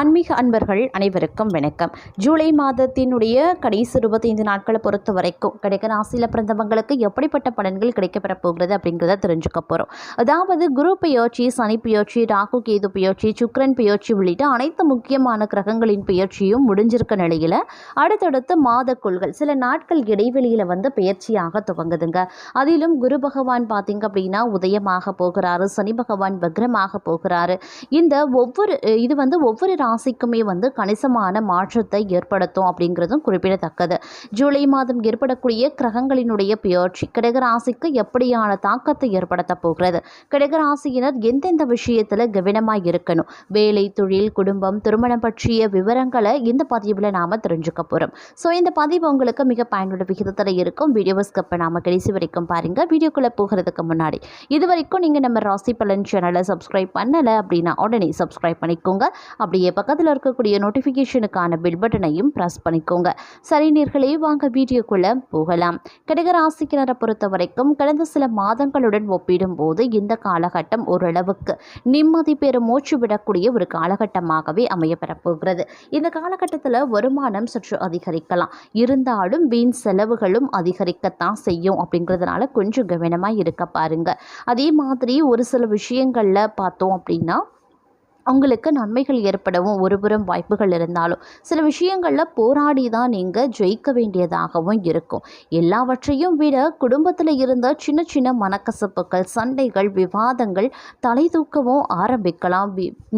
ஆன்மீக அன்பர்கள் அனைவருக்கும் வணக்கம். ஜூலை மாதத்தினுடைய கடைசி இருபத்தைந்து நாட்களை பொறுத்த வரைக்கும் கிடைக்க ராசியில் பிறந்தவங்களுக்கு எப்படிப்பட்ட பலன்கள் கிடைக்கப்பெற போகிறது அப்படிங்கிறத தெரிஞ்சுக்க போகிறோம் அதாவது குரு பெயர்ச்சி சனி பெயர்ச்சி ராகு கேது பெயர்ச்சி சுக்ரன் பெயர்ச்சி உள்ளிட்ட அனைத்து முக்கியமான கிரகங்களின் பயிற்சியும் முடிஞ்சிருக்க நிலையில் அடுத்தடுத்து மாதக்குள்கள் சில நாட்கள் இடைவெளியில் வந்து பெயர்ச்சியாக துவங்குதுங்க. அதிலும் குரு பகவான் பார்த்தீங்க அப்படின்னா உதயமாக போகிறாரு சனி பகவான் வக்ரமாக போகிறாரு. இந்த ஒவ்வொரு இது வந்து ஒவ்வொரு ராசிக்குமே வந்து கணிசமான மாற்றத்தை ஏற்படுத்தும் அப்படிங்கிறதும் குறிப்பிடத்தக்கது. ஜூலை மாதம் ஏற்படக்கூடிய கிரகங்களினுடைய பெயர்ச்சி கடகராசிக்கு எப்படியான தாக்கத்தை ஏற்படுத்த போகிறது? கடகராசியினர் எந்தெந்த விஷயத்தில் கவனமாக இருக்கணும்? வேலை தொழில் குடும்பம் திருமணம் பற்றிய விவரங்களை இந்த பதிவில் நாம் தெரிஞ்சுக்க போகிறோம் ஸோ இந்த பதிவு உங்களுக்கு மிக பயனுள்ள விகிதத்தில் இருக்கும். வீடியோவை ஸ்கப்பை நாம கடைசி வரைக்கும் பாருங்கள் வீடியோக்குள்ளே போகிறதுக்கு முன்னாடி இது வரைக்கும் நீங்கள் நம்ம ராசி பலன் சேனலை சப்ஸ்கிரைப் பண்ணலை அப்படின்னா உடனே சப்ஸ்கிரைப் பண்ணிக்கோங்க. அப்படியே பக்கத்தில் இருக்கக்கூடிய நோட்டிஃபிகேஷனுக்கான பில் பட்டனையும் ப்ரெஸ் பண்ணிக்கோங்க. சரி நேர்களே வாங்க வீடியோக்குள்ளே போகலாம். கடகராசிக்கினரை பொறுத்த வரைக்கும் கடந்த சில மாதங்களுடன் ஒப்பிடும்போது இந்த காலகட்டம் ஓரளவுக்கு நிம்மதி பெறும் மூச்சு விடக்கூடிய ஒரு காலகட்டமாகவே அமையப்பெறப் போகிறது இந்த காலகட்டத்தில் வருமானம் சற்று அதிகரிக்கலாம். இருந்தாலும் வீண் செலவுகளும் அதிகரிக்கத்தான் செய்யும் அப்படிங்கிறதுனால கொஞ்சம் கவனமாக இருக்க பாருங்க. அதே மாதிரி ஒரு சில விஷயங்களில் பார்த்தோம் அப்படின்னா உங்களுக்கு நன்மைகள் ஏற்படவும் ஒருபுறம் வாய்ப்புகள் இருந்தாலும் சில விஷயங்களில் போராடி தான் நீங்கள் ஜெயிக்க வேண்டியதாகவும் இருக்கும். எல்லாவற்றையும் விட குடும்பத்தில் இருந்த சின்ன சின்ன மனக்கசப்புகள் சண்டைகள் விவாதங்கள் தலை தூக்கவும் ஆரம்பிக்கலாம்.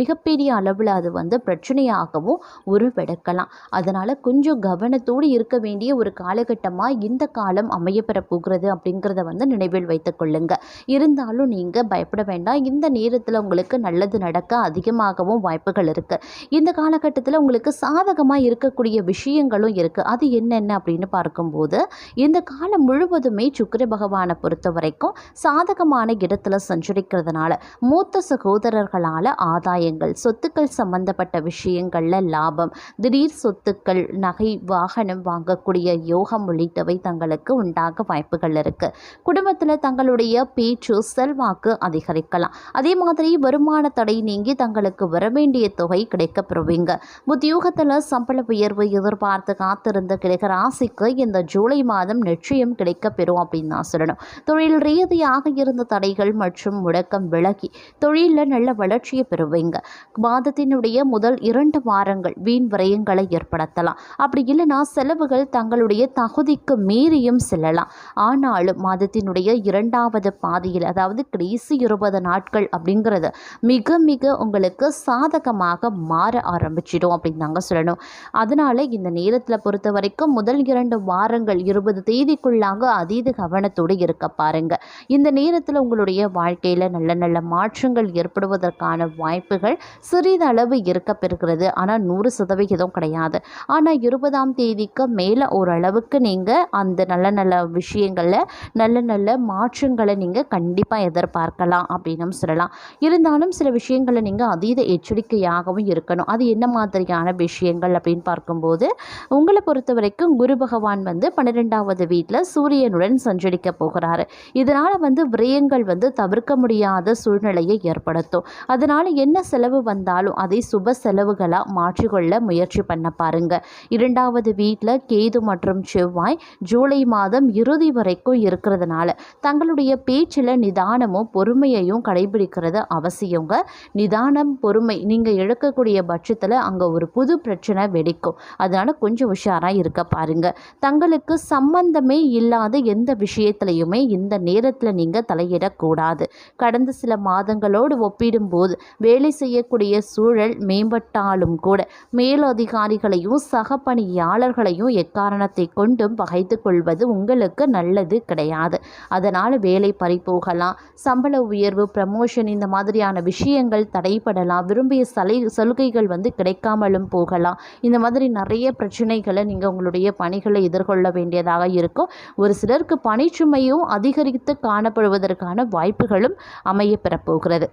மிகப்பெரிய அளவில் அது வந்து பிரச்சனையாகவும் உருவெடுக்கலாம். அதனால் கொஞ்சம் கவனத்தோடு இருக்க வேண்டிய ஒரு காலகட்டமாக இந்த காலம் அமையப்பெற போகிறது அப்படிங்கிறத வந்து நினைவில் வைத்துக்கொள்ளுங்க இருந்தாலும் நீங்கள் பயப்பட வேண்டாம். இந்த நேரத்தில் உங்களுக்கு நல்லது நடக்க அதிகமாகவும் வாய்ப்புகள் இருக்குது இந்த காலகட்டத்தில் உங்களுக்கு சாதகமாக இருக்கக்கூடிய விஷயங்களும் இருக்குது அது என்னென்ன அப்படின்னு பார்க்கும்போது இந்த காலம் முழுவதுமே சுக்கர பகவானை பொறுத்த வரைக்கும் சாதகமான இடத்துல சஞ்சரிக்கிறதுனால மூத்த சகோதரர்களால் ஆதாயங்கள் சொத்துக்கள் சம்பந்தப்பட்ட விஷயங்களில் லாபம் திடீர் சொத்துக்கள் நகை வாகனம் வாங்கக்கூடிய யோகம் உள்ளிட்டவை தங்களுக்கு உண்டாக வாய்ப்புகள் இருக்குது குடும்பத்தில் தங்களுடைய பேச்சு செல்வாக்கு அதிகரிக்கலாம். அதே மாதிரி வருமான தடை நீங்கி தங்கள் வர வரவேண்டிய தொகை கிடைக்கப்பெறுவீங்க. உத்தியோகத்தில் சம்பள உயர்வு எதிர்பார்த்து காத்திருந்த கிடைக்க ராசிக்கு இந்த ஜூலை மாதம் நிச்சயம் கிடைக்கப் பெறும் அப்படின்னு நான் சொல்லணும். தொழில் ரீதியாக இருந்த தடைகள் மற்றும் முடக்கம் விலகி தொழிலில் நல்ல வளர்ச்சியை பெறுவீங்க. மாதத்தினுடைய முதல் இரண்டு வாரங்கள் வீண் விரயங்களை ஏற்படுத்தலாம். அப்படி இல்லைன்னா செலவுகள் தங்களுடைய தகுதிக்கு மீறியும் செல்லலாம். ஆனாலும் மாதத்தினுடைய இரண்டாவது பாதியில் அதாவது கடைசி இருபது நாட்கள் அப்படிங்கிறது மிக மிக உங்களுக்கு சாதகமாக மாற ஆரம்பிச்சிடும் அப்படின்னு நாங்கள் சொல்லணும். அதனால் இந்த நேரத்தில் பொறுத்த வரைக்கும் முதல் இரண்டு வாரங்கள் இருபது தேதிக்குள்ளாக அதீத கவனத்தோடு இருக்க பாருங்க. இந்த நேரத்தில் உங்களுடைய வாழ்க்கையில் நல்ல நல்ல மாற்றங்கள் ஏற்படுவதற்கான வாய்ப்புகள் சிறிதளவு இருக்க பெறுகிறது. ஆனால் நூறு சதவிகிதம் கிடையாது. ஆனால் இருபதாம் தேதிக்கு மேலே ஓரளவுக்கு நீங்கள் அந்த நல்ல நல்ல விஷயங்களில் நல்ல நல்ல மாற்றங்களை நீங்கள் கண்டிப்பாக எதிர்பார்க்கலாம் அப்படின்னு சொல்லலாம். இருந்தாலும் சில விஷயங்களை நீங்கள் அதீத எச்சரிக்கையாகவும் இருக்கணும். அது என்ன மாதிரியான விஷயங்கள் அப்படின்னு பார்க்கும்போது உங்களை பொறுத்த வரைக்கும் குரு பகவான் வந்து பன்னிரெண்டாவது வீட்டில் சூரியனுடன் சஞ்சரிக்க போகிறாரு. இதனால் வந்து விரயங்கள் வந்து தவிர்க்க முடியாத சூழ்நிலையை ஏற்படுத்தும். அதனால் என்ன செலவு வந்தாலும் அதை சுப செலவுகளாக மாற்றிக்கொள்ள முயற்சி பண்ண பாருங்க. இரண்டாவது வீட்டில் கேது மற்றும் செவ்வாய் ஜூலை மாதம் இறுதி வரைக்கும் இருக்கிறதுனால தங்களுடைய பேச்சில் நிதானமும் பொறுமையையும் கடைபிடிக்கிறது அவசியங்க. நிதானம் பொறுமை நீங்கள் இழக்கக்கூடிய பட்சத்தில் அங்கே ஒரு புது பிரச்சனை வெடிக்கும். அதனால் கொஞ்சம் உஷாராக இருக்க பாருங்க. தங்களுக்கு சம்பந்தமே இல்லாத எந்த விஷயத்துலையுமே இந்த நேரத்தில் நீங்கள் தலையிடக்கூடாது. கடந்த சில மாதங்களோடு ஒப்பிடும்போது வேலை செய்யக்கூடிய சூழல் மேம்பட்டாலும் கூட மேலதிகாரிகளையும் சக பணியாளர்களையும் எக்காரணத்தை கொண்டும் பகைத்து கொள்வது உங்களுக்கு நல்லது கிடையாது. அதனால் வேலை பறிபோகலாம் சம்பள உயர்வு ப்ரமோஷன் இந்த மாதிரியான விஷயங்கள் தடைப்படலாம் விரும்பிய சலை சலுகைகள் வந்து கிடைக்காமலும் போகலாம். இந்த மாதிரி நிறைய பிரச்சனைகளை நீங்கள் உங்களுடைய பணிகளை எதிர்கொள்ள வேண்டியதாக இருக்கும். ஒரு சிலருக்கு பணிச்சுமையும் அதிகரித்து காணப்படுவதற்கான வாய்ப்புகளும் அமைய பெறப்போகிறது.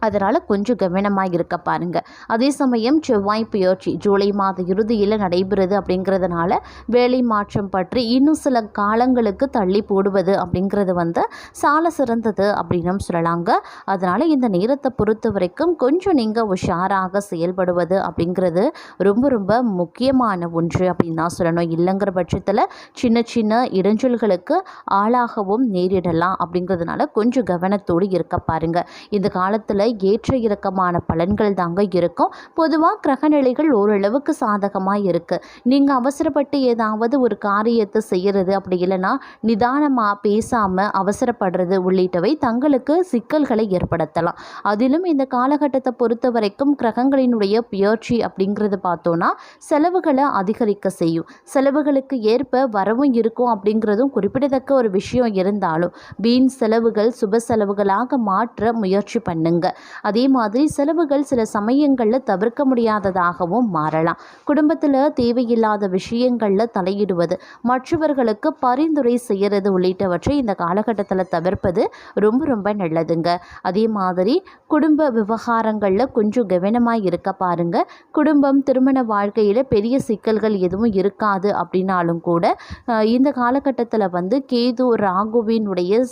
அதனால் கொஞ்சம் கவனமாக இருக்க பாருங்கள் அதே சமயம் செவ்வாய் பெயர்ச்சி ஜூலை மாத இறுதியில் நடைபெறுது அப்படிங்கிறதுனால வேலை மாற்றம் பற்றி இன்னும் சில காலங்களுக்கு தள்ளி போடுவது அப்படிங்கிறது வந்து சால சிறந்தது அப்படின்னு சொல்லலாங்க. அதனால் இந்த நேரத்தை பொறுத்த வரைக்கும் கொஞ்சம் நீங்கள் உஷாராக செயல்படுவது அப்படிங்கிறது ரொம்ப ரொம்ப முக்கியமான ஒன்று அப்படின்னு தான் சொல்லணும். இல்லைங்கிற பட்சத்தில் சின்ன சின்ன இடைஞ்சல்களுக்கு ஆளாகவும் நேரிடலாம் அப்படிங்கிறதுனால கொஞ்சம் கவனத்தோடு இருக்க பாருங்கள் இந்த காலத்தில் ஏற்ற இறக்கமான பலன்கள் தாங்க இருக்கும். பொதுவாக கிரகநிலைகள் ஓரளவுக்கு சாதகமாக இருக்குது நீங்கள் அவசரப்பட்டு ஏதாவது ஒரு காரியத்தை செய்கிறது அப்படி இல்லைன்னா நிதானமாக பேசாமல் அவசரப்படுறது உள்ளிட்டவை தங்களுக்கு சிக்கல்களை ஏற்படுத்தலாம். அதிலும் இந்த காலகட்டத்தை பொறுத்த வரைக்கும் கிரகங்களினுடைய புயற்சி அப்படிங்கிறது பார்த்தோன்னா செலவுகளை அதிகரிக்க செய்யும். செலவுகளுக்கு ஏற்ப வரவும் இருக்கும் அப்படிங்கிறதும் குறிப்பிடத்தக்க ஒரு விஷயம் இருந்தாலும் வீண் செலவுகள் சுப செலவுகளாக மாற்ற முயற்சி பண்ணுங்க. அதே மாதிரி செலவுகள் சில சமயங்களில் தவிர்க்க முடியாததாகவும் மாறலாம். குடும்பத்தில் தேவையில்லாத விஷயங்களில் தலையிடுவது மற்றவர்களுக்கு பரிந்துரை செய்கிறது உள்ளிட்டவற்றை இந்த காலகட்டத்தில் தவிர்ப்பது ரொம்ப ரொம்ப நல்லதுங்க. அதே மாதிரி குடும்ப விவகாரங்களில் கொஞ்சம் கவனமாக இருக்க பாருங்க. குடும்பம் திருமண வாழ்க்கையில் பெரிய சிக்கல்கள் எதுவும் இருக்காது அப்படின்னாலும் கூட இந்த காலகட்டத்தில் வந்து கேது ராகுவினுடைய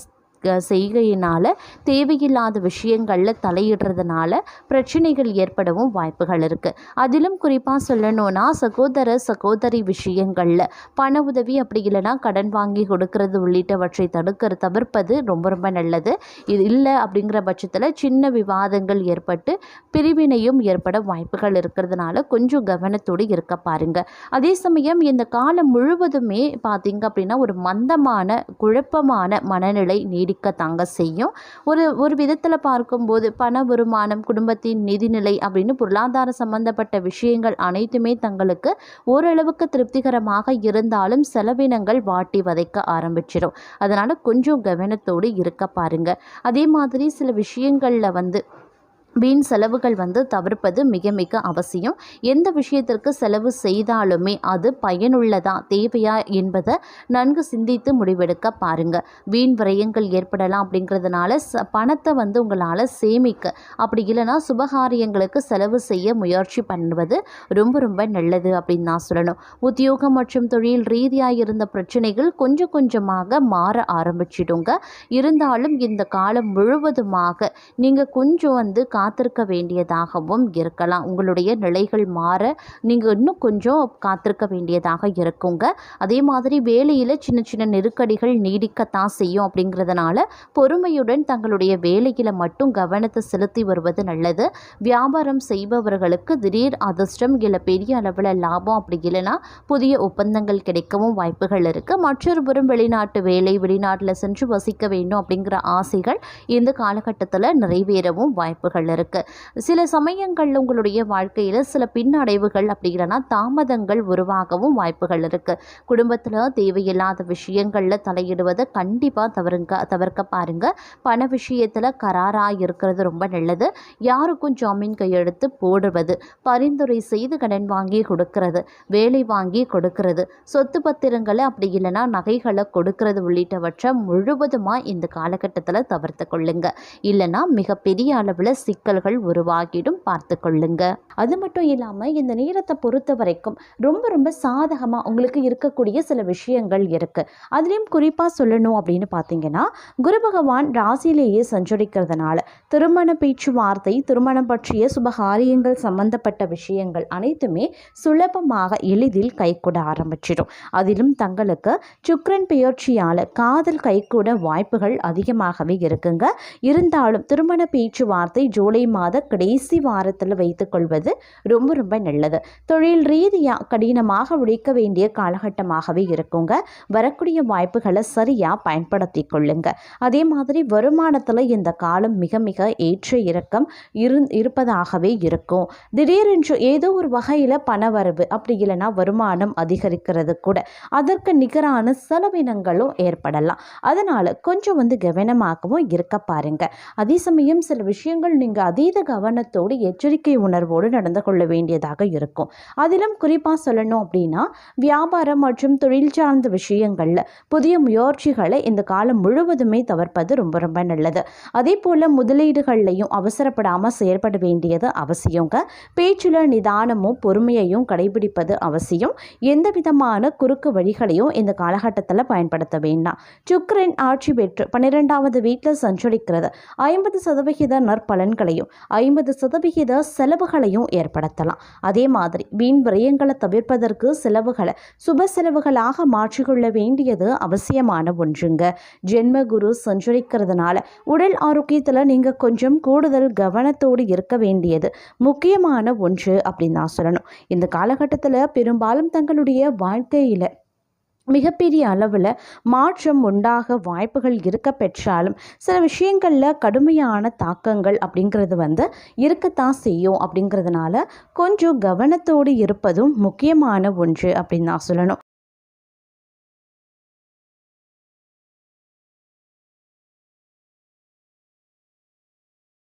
செய்கையினால் தேவையில்லாத விஷயங்களில் தலையிடுறதுனால பிரச்சனைகள் ஏற்படவும் வாய்ப்புகள் இருக்குது அதிலும் குறிப்பாக சொல்லணும்னா சகோதர சகோதரி விஷயங்களில் பண உதவி அப்படி இல்லைன்னா கடன் வாங்கி கொடுக்கறது உள்ளிட்டவற்றை தடுக்கிற தவிர்ப்பது ரொம்ப ரொம்ப நல்லது. இது இல்லை அப்படிங்கிற பட்சத்தில் சின்ன விவாதங்கள் ஏற்பட்டு பிரிவினையும் ஏற்பட வாய்ப்புகள் இருக்கிறதுனால கொஞ்சம் கவனத்தோடு இருக்க பாருங்க. அதே சமயம் இந்த காலம் முழுவதுமே பார்த்தீங்க அப்படின்னா ஒரு மந்தமான குழப்பமான மனநிலை நீடிக்கத்தாங்க செய்யும். ஒரு ஒரு விதத்தில் பார்க்கும்போது பண வருமானம் குடும்பத்தின் நிதிநிலை அப்படின்னு பொருளாதார சம்பந்தப்பட்ட விஷயங்கள் அனைத்துமே தங்களுக்கு ஓரளவுக்கு திருப்திகரமாக இருந்தாலும் செலவினங்கள் வாட்டி வதைக்க ஆரம்பிச்சிடும் அதனால் கொஞ்சம் கவனத்தோடு இருக்க பாருங்க. அதே மாதிரி சில விஷயங்களில் வந்து வீண் செலவுகள் வந்து தவிர்ப்பது மிக மிக அவசியம். எந்த விஷயத்திற்கு செலவு செய்தாலுமே அது பயனுள்ளதா தேவையா என்பதை நன்கு சிந்தித்து முடிவெடுக்க பாருங்கள் வீண் விரயங்கள் ஏற்படலாம் அப்படிங்கிறதுனால ச பணத்தை வந்து உங்களால் சேமிக்க அப்படி இல்லைன்னா சுபகாரியங்களுக்கு செலவு செய்ய முயற்சி பண்ணுவது ரொம்ப ரொம்ப நல்லது அப்படின்னு நான் சொல்லணும். உத்தியோகம் மற்றும் தொழில் ரீதியாக இருந்த பிரச்சனைகள் கொஞ்சம் கொஞ்சமாக மாற ஆரம்பிச்சிடுங்க. இருந்தாலும் இந்த காலம் முழுவதுமாக நீங்கள் கொஞ்சம் வந்து கா காத்திருக்க வேண்டியதாகவும் இருக்கலாம். உங்களுடைய நிலைகள் மாற நீங்கள் இன்னும் கொஞ்சம் காத்திருக்க வேண்டியதாக இருக்குங்க. அதே மாதிரி வேலையில் சின்ன சின்ன நெருக்கடிகள் நீடிக்கத்தான் செய்யும் அப்படிங்கிறதுனால பொறுமையுடன் தங்களுடைய வேலையில் மட்டும் கவனத்தை செலுத்தி வருவது நல்லது. வியாபாரம் செய்பவர்களுக்கு திடீர் அதிர்ஷ்டம் இல்லை பெரிய அளவில் லாபம் அப்படி இல்லைன்னா புதிய ஒப்பந்தங்கள் கிடைக்கவும் வாய்ப்புகள் இருக்குது மற்றொரு புறம் வெளிநாட்டு வேலை வெளிநாட்டில் சென்று வசிக்க வேண்டும் அப்படிங்கிற ஆசைகள் இந்த காலகட்டத்தில் நிறைவேறவும் வாய்ப்புகள் இருக்குது சில சமயங்களில் உங்களுடைய வாழ்க்கையில் சில பின்னடைவுகள் அப்படி இல்லைன்னா தாமதங்கள் உருவாகவும் வாய்ப்புகள் இருக்குது குடும்பத்தில் தேவையில்லாத விஷயங்களில் தலையிடுவதை கண்டிப்பாக தவறுங்க தவிர்க்க பாருங்க. பண விஷயத்தில் கராராக இருக்கிறது ரொம்ப நல்லது. யாருக்கும் ஜாமீன் கையெழுத்து போடுவது பரிந்துரை செய்து கடன் வாங்கி கொடுக்கறது வேலை வாங்கி கொடுக்கறது சொத்து பத்திரங்களை அப்படி இல்லைன்னா நகைகளை கொடுக்கறது உள்ளிட்டவற்றை முழுவதுமாக இந்த காலகட்டத்தில் தவிர்த்து கொள்ளுங்க. இல்லைன்னா மிகப்பெரிய அளவில் சிக்கல்கள் உருவாகிடும் பார்த்து கொள்ளுங்க. அது மட்டும் இல்லாமல் இந்த நேரத்தை பொறுத்த வரைக்கும் ரொம்ப ரொம்ப சாதகமாக உங்களுக்கு இருக்கக்கூடிய சில விஷயங்கள் இருக்குது அதுலேயும் குறிப்பாக சொல்லணும் அப்படின்னு பார்த்தீங்கன்னா குரு பகவான் ராசியிலேயே சஞ்சரிக்கிறதுனால திருமண பேச்சுவார்த்தை திருமணம் பற்றிய சுபகாரியங்கள் சம்பந்தப்பட்ட விஷயங்கள் அனைத்துமே சுலபமாக எளிதில் கைகூட ஆரம்பிச்சிடும். அதிலும் தங்களுக்கு சுக்ரன் பெயர்ச்சியால் காதல் கைகூட வாய்ப்புகள் அதிகமாகவே இருக்குங்க. இருந்தாலும் திருமண பேச்சுவார்த்தை ஜோ ஜூலை மாத கடைசி வாரத்தில் வைத்துக்கொள்வது ரொம்ப ரொம்ப நல்லது. தொழில் ரீதியாக கடினமாக உழைக்க வேண்டிய காலகட்டமாகவே இருக்குங்க. வரக்கூடிய வாய்ப்புகளை சரியாக பயன்படுத்தி கொள்ளுங்க. அதே மாதிரி வருமானத்தில் இந்த காலம் மிக மிக ஏற்ற இறக்கம் இரு இருப்பதாகவே இருக்கும். திடீரென்று ஏதோ ஒரு வகையில் பண வரவு அப்படி இல்லைன்னா வருமானம் அதிகரிக்கிறது கூட. அதற்கு நிகரான செலவினங்களும் ஏற்படலாம். அதனால் கொஞ்சம் வந்து கவனமாகவும் இருக்க பாருங்க. அதே சமயம் சில விஷயங்கள் நீங்கள் நீங்கள் அதீத கவனத்தோடு எச்சரிக்கை உணர்வோடு நடந்து கொள்ள வேண்டியதாக இருக்கும். அதிலும் குறிப்பாக சொல்லணும் அப்படின்னா வியாபாரம் மற்றும் தொழில் சார்ந்த விஷயங்களில் புதிய முயற்சிகளை இந்த காலம் முழுவதுமே தவிர்ப்பது ரொம்ப ரொம்ப நல்லது. அதே போல் முதலீடுகள்லையும் அவசரப்படாமல் செயல்பட வேண்டியது அவசியங்க. பேச்சில் நிதானமும் பொறுமையையும் கடைபிடிப்பது அவசியம். எந்த விதமான குறுக்கு வழிகளையும் இந்த காலகட்டத்தில் பயன்படுத்த வேண்டாம். சுக்கிரன் ஆட்சி பெற்று பன்னிரெண்டாவது வீட்டில் சஞ்சரிக்கிறது. ஐம்பது சதவிகித நற்பலன்கள் செலவுகளையும் ஐம்பது சதவிகித செலவுகளையும் ஏற்படுத்தலாம். அதே மாதிரி வீண் விரயங்களை தவிர்ப்பதற்கு செலவுகளை சுப செலவுகளாக மாற்றிக்கொள்ள வேண்டியது அவசியமான ஒன்றுங்க. ஜென்ம குரு சஞ்சரிக்கிறதுனால உடல் ஆரோக்கியத்தில் நீங்கள் கொஞ்சம் கூடுதல் கவனத்தோடு இருக்க வேண்டியது முக்கியமான ஒன்று அப்படின்னு நான் சொல்லணும். இந்த காலகட்டத்தில் பெரும்பாலும் தங்களுடைய வாழ்க்கையில் மிகப்பெரிய அளவில் மாற்றம் உண்டாக வாய்ப்புகள் இருக்க பெற்றாலும் சில விஷயங்களில் கடுமையான தாக்கங்கள் அப்படிங்கிறது வந்து இருக்கத்தான் செய்யும் அப்படிங்கிறதுனால கொஞ்சம் கவனத்தோடு இருப்பதும் முக்கியமான ஒன்று அப்படின்னு நான் சொல்லணும்.